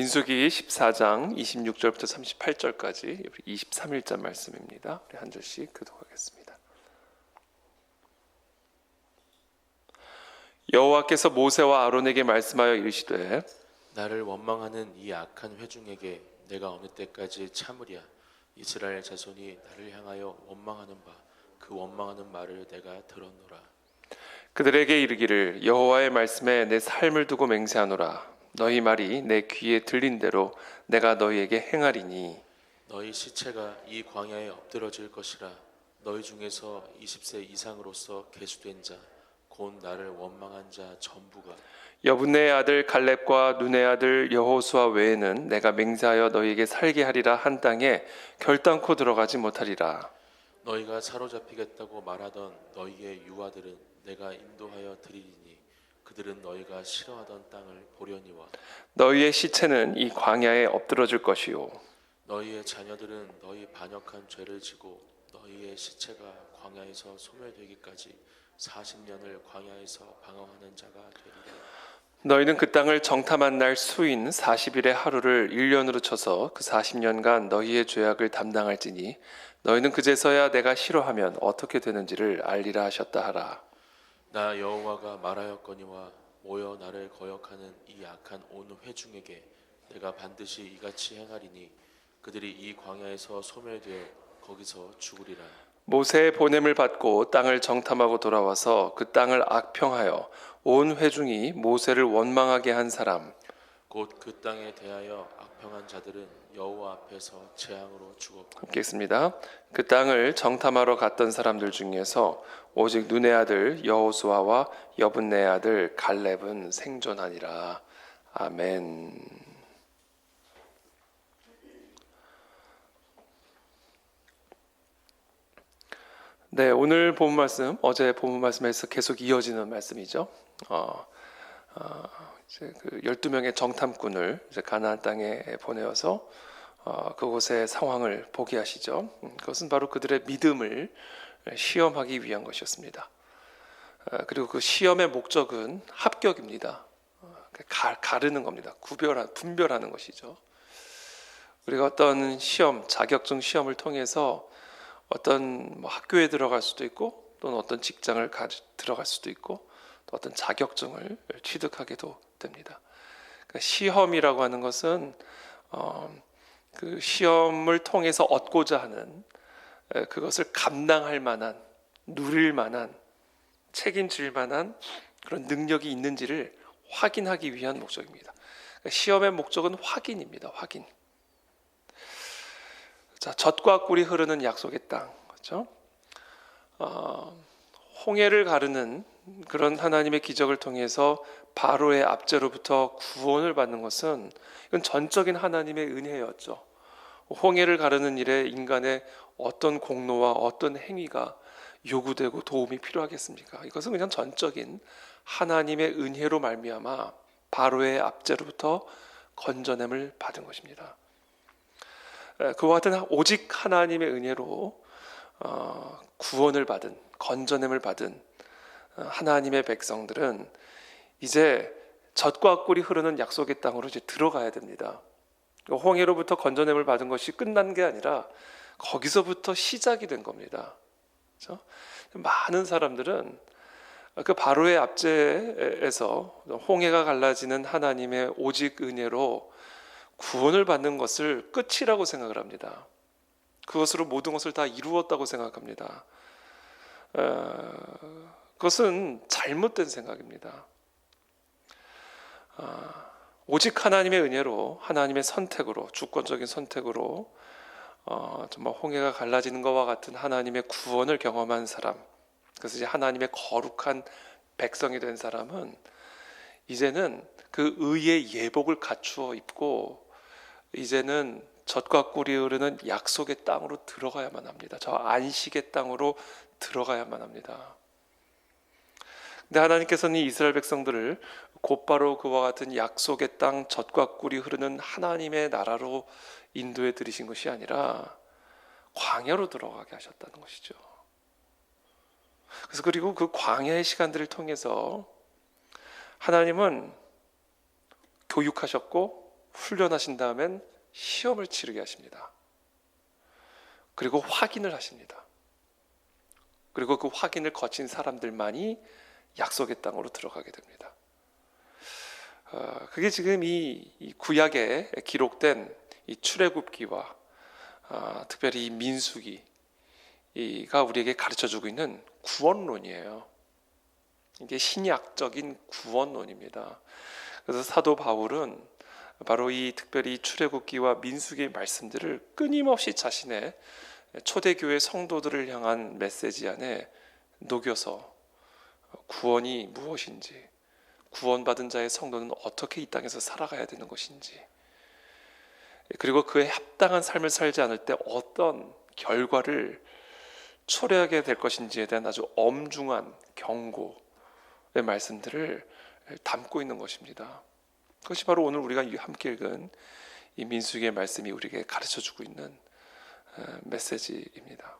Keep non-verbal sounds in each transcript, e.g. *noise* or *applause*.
민수기 14장 26절부터 38절까지 23일자 말씀입니다. 우리 한 절씩 교독하겠습니다. 여호와께서 모세와 아론에게 말씀하여 이르시되 나를 원망하는 이 악한 회중에게 내가 어느 때까지 참으랴 이스라엘 자손이 나를 향하여 원망하는 바 그 원망하는 말을 내가 들었노라 그들에게 이르기를 여호와의 말씀에 내 삶을 두고 맹세하노라 너희 말이 내 귀에 들린 대로 내가 너희에게 행하리니. 너희 시체가 이 광야에 엎드러질 것이라 너희 중에서 20세 이상으로서 계수된 자 곧 나를 원망한 자 전부가. 여분네의 아들 갈렙과 눈의 아들 여호수아 외에는 내가 맹세하여 너희에게 살게 하리라 한 땅에 결단코 들어가지 못하리라. 너희가 사로잡히겠다고 말하던 너희의 유아들은 내가 인도하여 드리리니 그들은 너희가 싫어하던 땅을 보려니와. 너희의 시체는 이 광야에 엎드러질 것이요. 너희의 자녀들은 너희 반역한 죄를 지고 너희의 시체가 광야에서 소멸되기까지 40년을 광야에서 방황하는 자가 되리라. 너희는 그 땅을 정탐한 날 수인 40일의 하루를 1년으로 쳐서 그 40년간 너희의 죄악을 담당할지니 너희는 그제서야 내가 싫어하면 어떻게 되는지를 알리라 하셨다 하라 나 여호와가 말하였거니와 모여 나를 거역하는 이 악한 온 회중에게 내가 반드시 이같이 행하리니 그들이 이 광야에서 소멸되어 거기서 죽으리라. 모세의 보냄을 받고 땅을 정탐하고 돌아와서 그 땅을 악평하여 온 회중이 모세를 원망하게 한 사람 곧 그 땅에 대하여 악평한 자들은 여호와 앞에서 재앙으로 죽었고 함께 있습니다. 그 땅을 정탐하러 갔던 사람들 중에서 오직 눈의 아들 여호수아와 여분네의 아들 갈렙은 생존하니라. 아멘. 네, 오늘 본 말씀 어제 본 말씀에서 계속 이어지는 말씀이죠. 어, 어, 그 12명의 정탐꾼을 가나안 땅에 보내어서 어, 그곳의 상황을 보게 하시죠. 음, 그것은 바로 그들의 믿음을 시험하기 위한 것이었습니다. 어, 그리고 그 시험의 목적은 합격입니다. 어, 가, 가르는 겁니다. 구별한 분별하는 것이죠. 우리가 어떤 시험, 자격증 시험을 통해서 어떤 뭐 학교에 들어갈 수도 있고 또는 어떤 직장을 가, 들어갈 수도 있고 또 어떤 자격증을 취득하게도 됩니다. 그러니까 시험이라고 하는 것은 어, 그 시험을 통해서 얻고자 하는 에, 그것을 감당할 만한 누릴 만한 책임질 만한 그런 능력이 있는지를 확인하기 위한 목적입니다. 그러니까 시험의 목적은 확인입니다. 확인. 자, 젖과 꿀이 흐르는 약속의 땅, 그렇죠? 어, 홍해를 가르는 그런 하나님의 기적을 통해서 바로의 압제로부터 구원을 받는 것은 이건 전적인 하나님의 은혜였죠. 홍해를 가르는 일에 인간의 어떤 공로와 어떤 행위가 요구되고 도움이 필요하겠습니까? 이것은 그냥 전적인 하나님의 은혜로 말미암아 바로의 압제로부터 건져냄을 받은 것입니다. 그와 같은 오직 하나님의 은혜로 어, 구원을 받은 건져냄을 받은 어, 하나님의 백성들은 이제 젖과 꿀이 흐르는 약속의 땅으로 이제 들어가야 됩니다. 홍해로부터 건져냄을 받은 것이 끝난 게 아니라 거기서부터 시작이 된 겁니다. 그렇죠? 많은 사람들은 그 바로의 압제에서 홍해가 갈라지는 하나님의 오직 은혜로 구원을 받는 것을 끝이라고 생각을 합니다. 그것으로 모든 것을 다 이루었다고 생각합니다. 어, 그것은 잘못된 생각입니다. 어, 오직 하나님의 은혜로, 하나님의 선택으로, 주권적인 선택으로 어, 정말 홍해가 갈라지는 것과 같은 하나님의 구원을 경험한 사람, 그래서 이제 하나님의 거룩한 백성이 된 사람은 이제는 그 의의 예복을 갖추어 입고 이제는 젖과 꿀이 흐르는 약속의 땅으로 들어가야만 합니다. 저 안식의 땅으로 들어가야만 합니다. 근데 하나님께서는 이스라엘 백성들을 곧바로 그와 같은 약속의 땅 젖과 꿀이 흐르는 하나님의 나라로 인도해 들이신 것이 아니라 광야로 들어가게 하셨다는 것이죠. 그래서 그리고 그 광야의 시간들을 통해서 하나님은 교육하셨고 훈련하신 다음엔 시험을 치르게 하십니다. 그리고 확인을 하십니다. 그리고 그 확인을 거친 사람들만이 약속의 땅으로 들어가게 됩니다. 어, 그게 지금 이, 이 구약에 기록된 이 출애굽기와 아, 특별히 이 민수기가 우리에게 가르쳐주고 있는 구원론이에요. 이게 신약적인 구원론입니다. 그래서 사도 바울은 바로 이 특별히 출애굽기와 민수기의 말씀들을 끊임없이 자신의 초대교회 성도들을 향한 메시지 안에 녹여서 구원이 무엇인지, 구원받은 자의 성도는 어떻게 이 땅에서 살아가야 되는 것인지, 그리고 그에 합당한 삶을 살지 않을 때 어떤 결과를 초래하게 될 것인지에 대한 아주 엄중한 경고의 말씀들을 담고 있는 것입니다. 그것이 바로 오늘 우리가 함께 읽은 이 민수기의 말씀이 우리에게 가르쳐 주고 있는 어, 메시지입니다.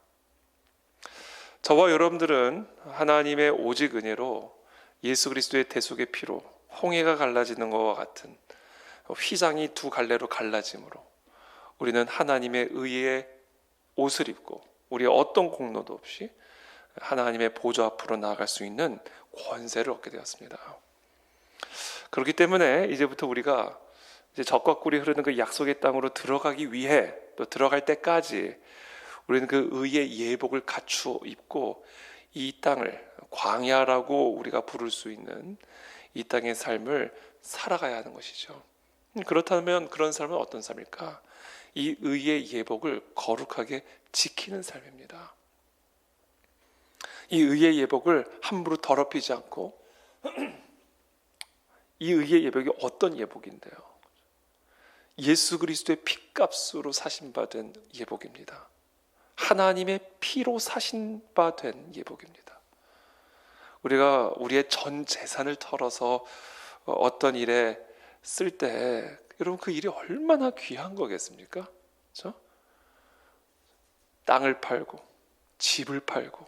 저와 여러분들은 하나님의 오직 은혜로 예수 그리스도의 대속의 피로 홍해가 갈라지는 것과 같은 휘장이 두 갈래로 갈라짐으로 우리는 하나님의 의의 옷을 입고 우리의 어떤 공로도 없이 하나님의 보좌 앞으로 나아갈 수 있는 권세를 얻게 되었습니다. 그렇기 때문에 이제부터 우리가 이제 적과 꿀이 흐르는 그 약속의 땅으로 들어가기 위해 또 들어갈 때까지 우리는 그 의의 예복을 갖추어 입고 이 땅을 광야라고 우리가 부를 수 있는 이 땅의 삶을 살아가야 하는 것이죠. 그렇다면 그런 삶은 어떤 삶일까? 이 의의 예복을 거룩하게 지키는 삶입니다. 이 의의 예복을 함부로 더럽히지 않고 *clears throat* 이 의의 예복이 어떤 예복인데요? 예수 그리스도의 피값으로 사신 바된 예복입니다. 하나님의 피로 사신 바 된 예복입니다. 우리가 우리의 전 재산을 털어서 어떤 일에 쓸 때 여러분 그 일이 얼마나 귀한 거겠습니까? 그렇죠? 땅을 팔고 집을 팔고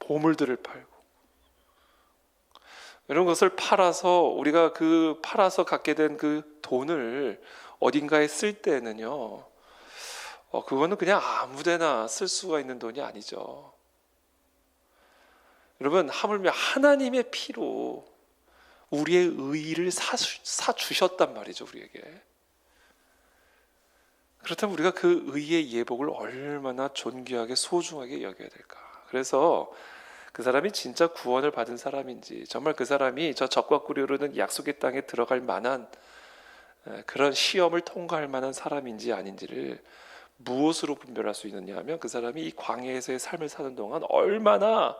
보물들을 팔고 이런 것을 팔아서 우리가 그 팔아서 갖게 된 그 돈을 어딘가에 쓸 때는요, 어, 그거는 그냥 아무데나 쓸 수가 있는 돈이 아니죠. 여러분, 하물며 하나님의 피로 우리의 의를 사, 사 주셨단 말이죠, 우리에게. 그렇다면 우리가 그 의의 예복을 얼마나 존귀하게 소중하게 여겨야 될까? 그래서 그 사람이 진짜 구원을 받은 사람인지 정말 그 사람이 저 적과 꿀이 흐르는 약속의 땅에 들어갈 만한 에, 그런 시험을 통과할 만한 사람인지 아닌지를 무엇으로 분별할 수 있느냐 하면 그 사람이 이 광야에서의 삶을 사는 동안 얼마나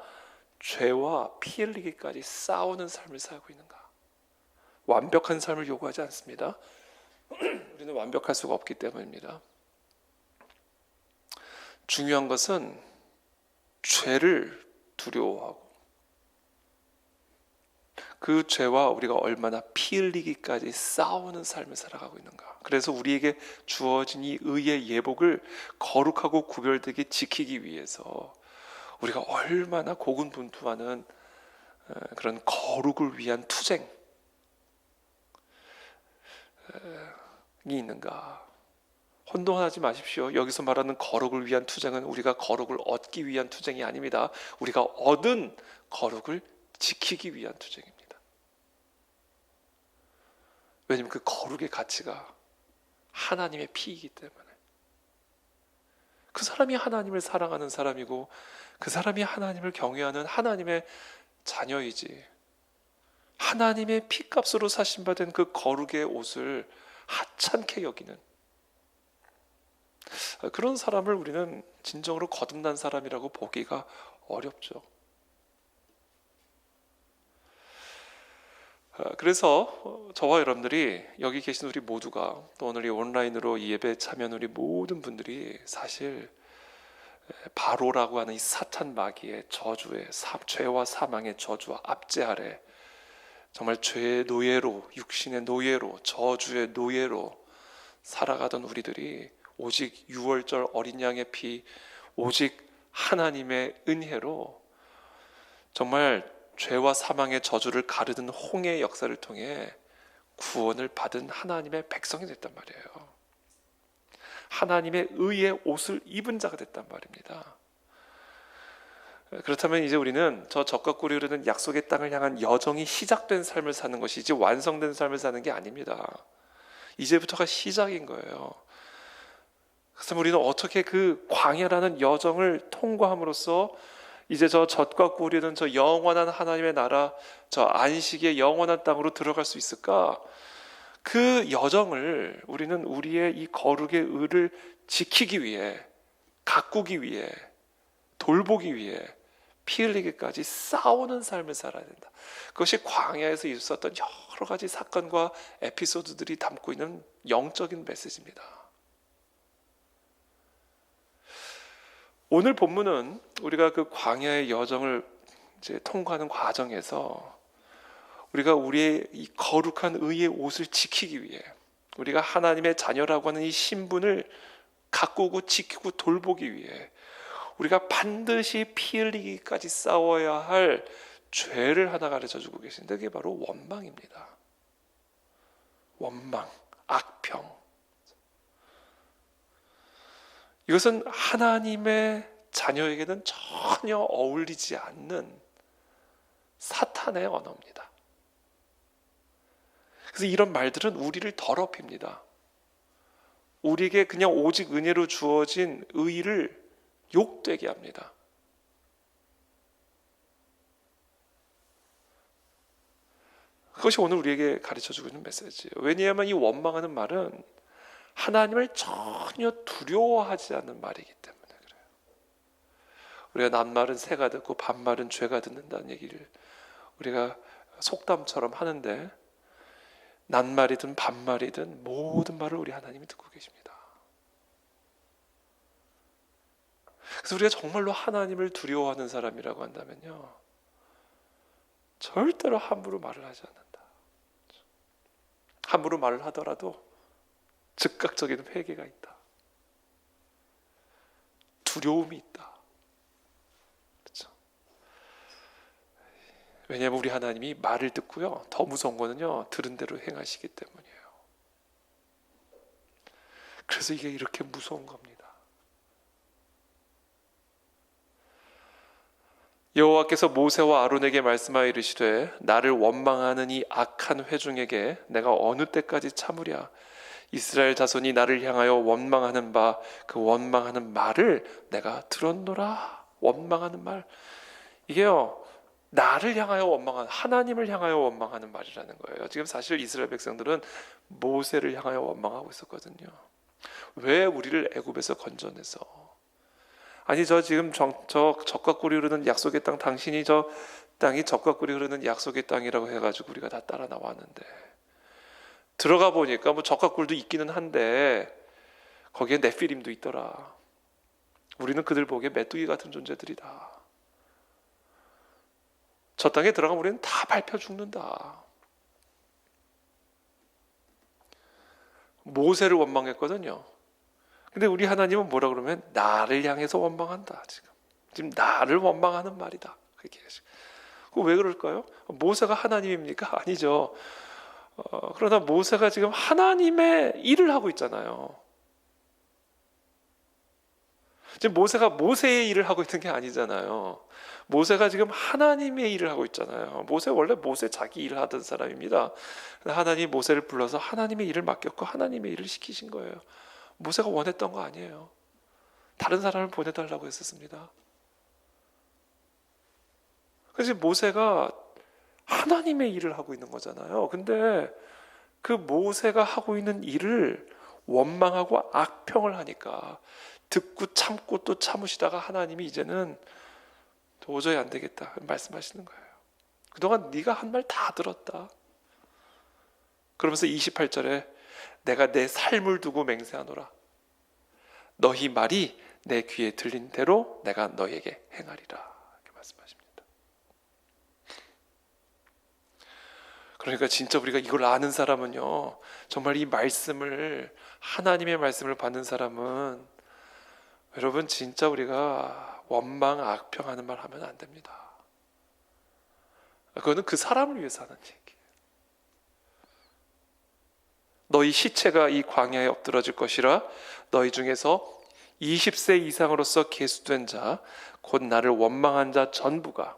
죄와 피 흘리기까지 싸우는 삶을 살고 있는가. 완벽한 삶을 요구하지 않습니다. *clears throat* 우리는 완벽할 수가 없기 때문입니다. 중요한 것은 죄를 두려워하고 그 죄와 우리가 얼마나 피 흘리기까지 싸우는 삶을 살아가고 있는가. 그래서 우리에게 주어진 이 의의 예복을 거룩하고 구별되게 지키기 위해서 우리가 얼마나 고군분투하는 어, 그런 거룩을 위한 투쟁이 있는가. 혼동하지 마십시오. 여기서 말하는 거룩을 위한 투쟁은 우리가 거룩을 얻기 위한 투쟁이 아닙니다. 우리가 얻은 거룩을 지키기 위한 투쟁입니다. 왜냐하면 그 거룩의 가치가 하나님의 피이기 때문에. 그 사람이 하나님을 사랑하는 사람이고 그 사람이 하나님을 경외하는 하나님의 자녀이지. 하나님의 피값으로 사신 바된 그 거룩의 옷을 하찮게 여기는. 그런 사람을 우리는 진정으로 거듭난 사람이라고 보기가 어렵죠. 그래서 저와 여러분들이 여기 계신 우리 모두가 또 오늘 이 온라인으로 이 예배에 참여한 우리 모든 분들이 사실 바로라고 하는 이 사탄 마귀의 저주의 사, 죄와 사망의 저주와 압제 아래 정말 죄의 노예로 육신의 노예로 저주의 노예로 살아가던 우리들이 오직 유월절 어린 양의 피, 오직 하나님의 은혜로 정말 죄와 사망의 저주를 가르는 홍해의 역사를 통해 구원을 받은 하나님의 백성이 됐단 말이에요. 하나님의 의의 옷을 입은 자가 됐단 말입니다. 그렇다면 이제 우리는 저 적과 꿀이 흐르는 약속의 땅을 향한 여정이 시작된 삶을 사는 것이지 완성된 삶을 사는 게 아닙니다. 이제부터가 시작인 거예요. 그래서 우리는 어떻게 그 광야라는 여정을 통과함으로써 이제 저 젖과 꿀이는 저 영원한 하나님의 나라, 저 안식의 영원한 땅으로 들어갈 수 있을까? 그 여정을 우리는 우리의 이 거룩의 의를 지키기 위해, 가꾸기 위해, 돌보기 위해 피 흘리기까지 싸우는 삶을 살아야 된다. 그것이 광야에서 있었던 여러 가지 사건과 에피소드들이 담고 있는 영적인 메시지입니다. 오늘 본문은 우리가 그 광야의 여정을 이제 통과하는 과정에서 우리가 우리의 이 거룩한 의의 옷을 지키기 위해 우리가 하나님의 자녀라고 하는 이 신분을 가꾸고 지키고 돌보기 위해 우리가 반드시 피 흘리기까지 싸워야 할 죄를 하나 가르쳐 주고 계신데 그게 바로 원망입니다. 원망, 악평. 이것은 하나님의 자녀에게는 전혀 어울리지 않는 사탄의 언어입니다. 그래서 이런 말들은 우리를 더럽힙니다. 우리에게 그냥 오직 은혜로 주어진 의를 욕되게 합니다. 그것이 오늘 우리에게 가르쳐 주고 있는 메시지예요. 왜냐하면 이 원망하는 말은 하나님을 전혀 두려워하지 않는 말이기 때문에 그래요. 우리가 낱말은 새가 듣고 반말은 죄가 듣는다는 얘기를 우리가 속담처럼 하는데 낱말이든 반말이든 모든 말을 우리 하나님이 듣고 계십니다. 그래서 우리가 정말로 하나님을 두려워하는 사람이라고 한다면요. 절대로 함부로 말을 하지 않는다. 함부로 말을 하더라도 즉각적인 회개가 있다. 두려움이 있다. 그렇죠? 왜냐하면 우리 하나님이 말을 듣고요. 더 무서운 거는요. 들은 대로 행하시기 때문이에요. 그래서 이게 이렇게 무서운 겁니다. 여호와께서 모세와 아론에게 말씀하여 이르시되 나를 원망하는 이 악한 회중에게 내가 어느 때까지 참으랴 이스라엘 자손이 나를 향하여 원망하는 바 그 원망하는 말을 내가 들었노라 원망하는 말 이게요 나를 향하여 원망하는 하나님을 향하여 원망하는 말이라는 거예요. 지금 사실 이스라엘 백성들은 모세를 향하여 원망하고 있었거든요. 왜 우리를 애굽에서 건져내서 아니 저 지금 정, 저 적과 꿀이 흐르는 약속의 땅 당신이 저 땅이 적과 꿀이 흐르는 약속의 땅이라고 해가지고 우리가 다 따라 나왔는데 들어가 보니까 뭐 적과 꿀도 있기는 한데 거기에 네피림도 있더라. 우리는 그들 보기에 메뚜기 같은 존재들이다. 저 땅에 들어가면 우리는 다 밟혀 죽는다. 모세를 원망했거든요. 근데 우리 하나님은 뭐라 그러면 나를 향해서 원망한다. 지금 지금 나를 원망하는 말이다. 그렇게 왜 그럴까요? 모세가 하나님입니까? *laughs* 아니죠. 어, 그러나 모세가 지금 하나님의 일을 하고 있잖아요. 지금 모세가 모세의 일을 하고 있는 게 아니잖아요. 모세가 지금 하나님의 일을 하고 있잖아요. 모세 원래 모세 자기 일을 하던 사람입니다. 하나님 모세를 불러서 하나님의 일을 맡겼고 하나님의 일을 시키신 거예요. 모세가 원했던 거 아니에요. 다른 사람을 보내달라고 했었습니다. 그래서 모세가 하나님의 일을 하고 있는 거잖아요. 근데 그 모세가 하고 있는 일을 원망하고 악평을 하니까 듣고 참고 또 참으시다가 하나님이 이제는 도저히 안 되겠다 말씀하시는 거예요. 그동안 네가 한 말 다 들었다. 그러면서 28절에 내가 내 삶을 두고 맹세하노라. 너희 말이 내 귀에 들린 대로 내가 너에게 행하리라. 이렇게 말씀하십니다. 그러니까 진짜 우리가 이걸 아는 사람은요, 정말 이 말씀을 하나님의 말씀을 받는 사람은 여러분 진짜 우리가 원망 악평하는 말 하면 안 됩니다. 그거는 그 사람을 위해서 하는 얘기예요. 너희 시체가 이 광야에 엎드러질 것이라 너희 중에서 20세 이상으로서 계수된 자 곧 나를 원망한 자 전부가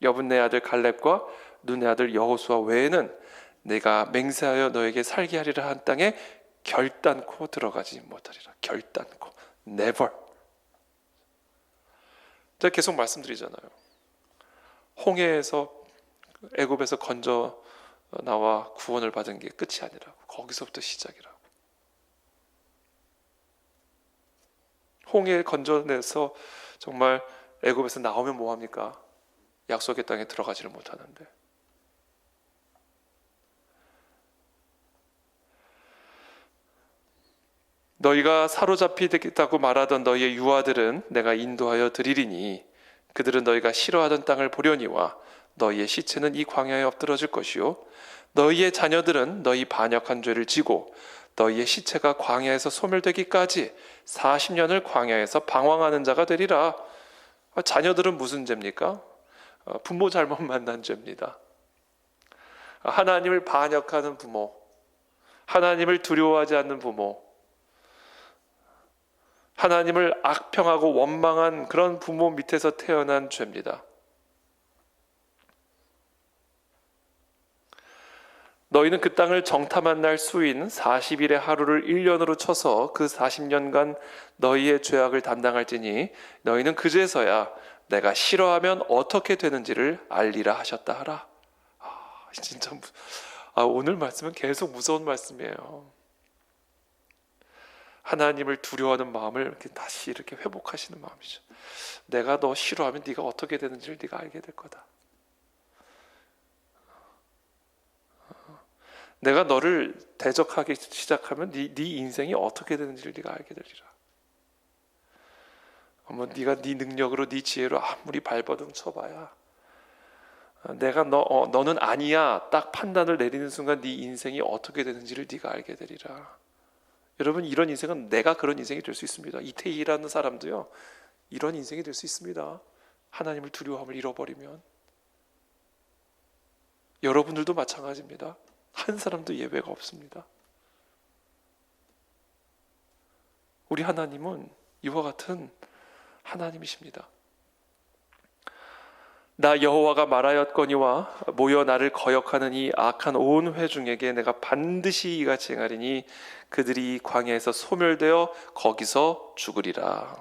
여분네 아들 갈렙과 눈의 아들 여호수아 외에는 내가 맹세하여 너에게 살게 하리라 한 땅에 결단코 들어가지 못하리라. 결단코 never. 제가 계속 말씀드리잖아요. 홍해에서 애굽에서 건져 나와 구원을 받은 게 끝이 아니라고. 거기서부터 시작이라고. 홍해 건져내서 정말 애굽에서 나오면 뭐 합니까? 약속의 땅에 들어가지를 못하는데. 너희가 사로잡히겠다고 말하던 너희의 유아들은 내가 인도하여 드리리니 그들은 너희가 싫어하던 땅을 보려니와 너희의 시체는 이 광야에 엎드러질 것이요 너희의 자녀들은 너희 반역한 죄를 지고 너희의 시체가 광야에서 소멸되기까지 40년을 광야에서 방황하는 자가 되리라. 아, 자녀들은 무슨 죄입니까? 어, 부모 잘못 만난 죄입니다. 아, 하나님을 반역하는 부모, 하나님을 두려워하지 않는 부모, 하나님을 악평하고 원망한 그런 부모 밑에서 태어난 죄입니다. 너희는 그 땅을 정탐한 날 수인 40일의 하루를 1년으로 쳐서 그 40년간 너희의 죄악을 담당할지니 너희는 그제서야 내가 싫어하면 어떻게 되는지를 알리라 하셨다 하라. 아, 진짜 무- 아, 오늘 말씀은 계속 무서운 말씀이에요. 하나님을 두려워하는 마음을 이렇게 다시 이렇게 회복하시는 마음이죠. 내가 너 싫어하면 네가 어떻게 되는지를 네가 알게 될 거다. 내가 너를 대적하기 시작하면 네, 네 인생이 어떻게 되는지를 네가 알게 되리라. 어머, 네가 네 능력으로 네 지혜로 아무리 발버둥 쳐봐야 어, 내가 너 어, 너는 아니야 딱 판단을 내리는 순간 네 인생이 어떻게 되는지를 네가 알게 되리라. 여러분 이런 인생은 내가 그런 인생이 될 수 있습니다. 이태희라는 사람도요 이런 인생이 될 수 있습니다. 하나님을 두려움을 잃어버리면 여러분들도 마찬가지입니다. 한 사람도 예외가 없습니다. 우리 하나님은 이와 같은 하나님이십니다. 나 여호와가 말하였거니와 모여 나를 거역하는 이 악한 온 회중에게 내가 반드시 이같이 행하리니 그들이 광야에서 소멸되어 거기서 죽으리라.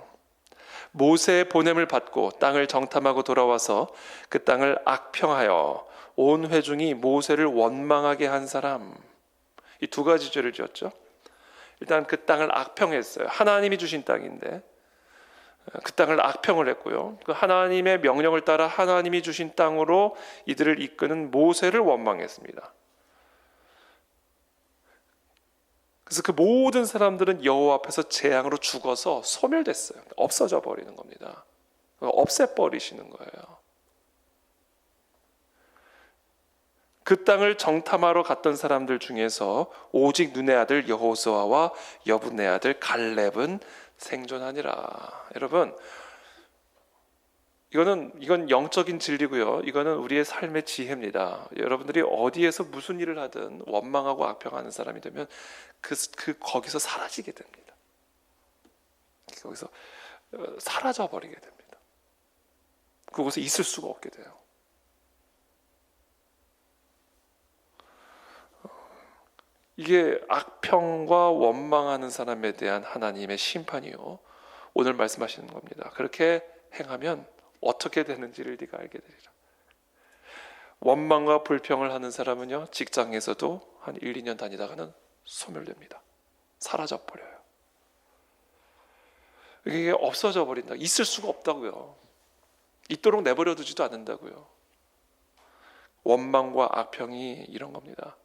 모세의 보냄을 받고 땅을 정탐하고 돌아와서 그 땅을 악평하여 온 회중이 모세를 원망하게 한 사람 이 두 가지 죄를 지었죠. 일단 그 땅을 악평했어요. 하나님이 주신 땅인데 그 땅을 악평을 했고요. 그 하나님의 명령을 따라 하나님이 주신 땅으로 이들을 이끄는 모세를 원망했습니다. 그래서 그 모든 사람들은 여호와 앞에서 재앙으로 죽어서 소멸됐어요. 없어져 버리는 겁니다. 없애 버리시는 거예요. 그 땅을 정탐하러 갔던 사람들 중에서 오직 눈의 아들 여호수아와 여분의 아들 갈렙은 생존하니라. 여러분, 이거는 이건 영적인 진리고요. 이거는 우리의 삶의 지혜입니다. 여러분들이 어디에서 무슨 일을 하든 원망하고 악평하는 사람이 되면 그, 그 거기서 사라지게 됩니다. 거기서 어, 사라져 버리게 됩니다. 그곳에 있을 수가 없게 돼요. 이게 악평과 원망하는 사람에 대한 하나님의 심판이요. 오늘 말씀하시는 겁니다. 그렇게 행하면 어떻게 되는지를 네가 알게 되리라. 원망과 불평을 하는 사람은요. 직장에서도 한 1, 2년 다니다가는 소멸됩니다. 사라져 버려요. 이게 없어져 버린다. 있을 수가 없다고요. 있도록 내버려 두지도 않는다고요. 원망과 악평이 이런 겁니다.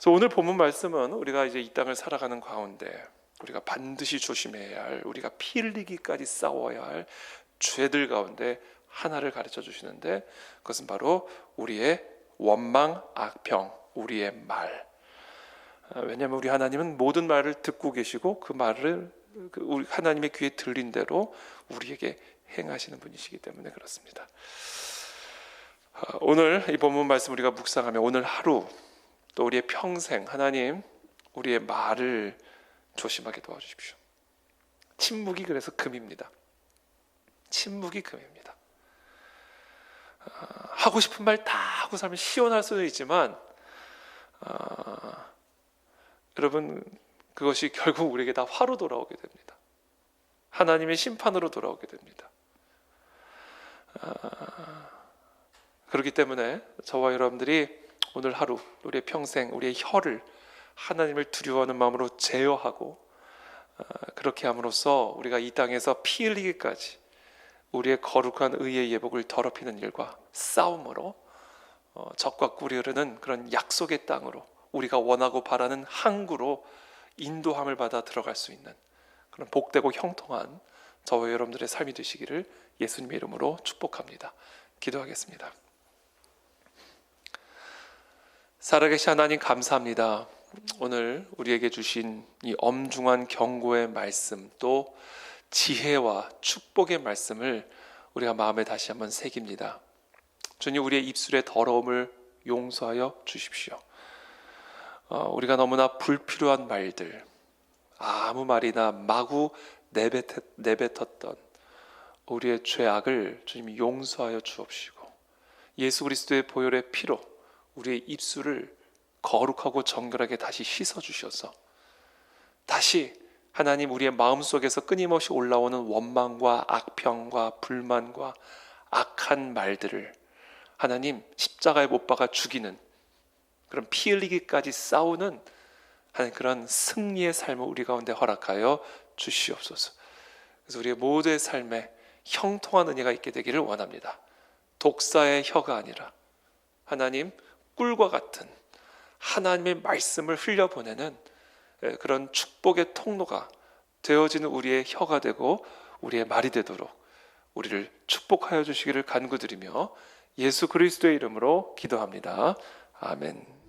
그래서 오늘 본문 말씀은 우리가 이제 이 땅을 살아가는 가운데 우리가 반드시 조심해야 할 우리가 피 흘리기까지 싸워야 할 죄들 가운데 하나를 가르쳐 주시는데 그것은 바로 우리의 원망, 악평, 우리의 말. 아, 왜냐하면 우리 하나님은 모든 말을 듣고 계시고 그 말을 그 우리 하나님의 귀에 들린 대로 우리에게 행하시는 분이시기 때문에 그렇습니다. 아, 오늘 이 본문 말씀 우리가 묵상하며 오늘 하루 또 우리의 평생 하나님 우리의 말을 조심하게 도와주십시오. 침묵이 그래서 금입니다. 침묵이 금입니다. 아, 하고 싶은 말 다 하고 살면 시원할 수도 있지만 아, 여러분 그것이 결국 우리에게 다 화로 돌아오게 됩니다. 하나님의 심판으로 돌아오게 됩니다. 아, 그렇기 때문에 저와 여러분들이 오늘 하루 우리의 평생 우리의 혀를 하나님을 두려워하는 마음으로 제어하고 아, 그렇게 함으로써 우리가 이 땅에서 피 흘리기까지 우리의 거룩한 의의 예복을 더럽히는 일과 싸움으로 어, 적과 꿀이 흐르는 그런 약속의 땅으로 우리가 원하고 바라는 항구로 인도함을 받아 들어갈 수 있는 그런 복되고 형통한 저와 여러분들의 삶이 되시기를 예수님의 이름으로 축복합니다. 기도하겠습니다. 살아계신 하나님 감사합니다. 오늘 우리에게 주신 이 엄중한 경고의 말씀 또 지혜와 축복의 말씀을 우리가 마음에 다시 한번 새깁니다. 주님 우리의 입술의 더러움을 용서하여 주십시오. 어, 우리가 너무나 불필요한 말들, 아무 말이나 마구 내뱉, 내뱉었던 우리의 죄악을 주님 용서하여 주옵시고 예수 그리스도의 보혈의 피로 우리의 입술을 거룩하고 정결하게 다시 씻어 주셔서 다시 하나님 우리의 마음 속에서 끊임없이 올라오는 원망과 악평과 불만과 악한 말들을 하나님 십자가에 못 박아 죽이는 그런 피 흘리기까지 싸우는 하는 그런 승리의 삶을 우리 가운데 허락하여 주시옵소서. 그래서 우리의 모두의 삶에 형통한 은혜가 있게 되기를 원합니다. 독사의 혀가 아니라 하나님 꿀과 같은 하나님의 말씀을 흘려보내는 예, 그런 축복의 통로가 되어지는 우리의 혀가 되고 우리의 말이 되도록 우리를 축복하여 주시기를 간구드리며 예수 그리스도의 이름으로 기도합니다. 아멘.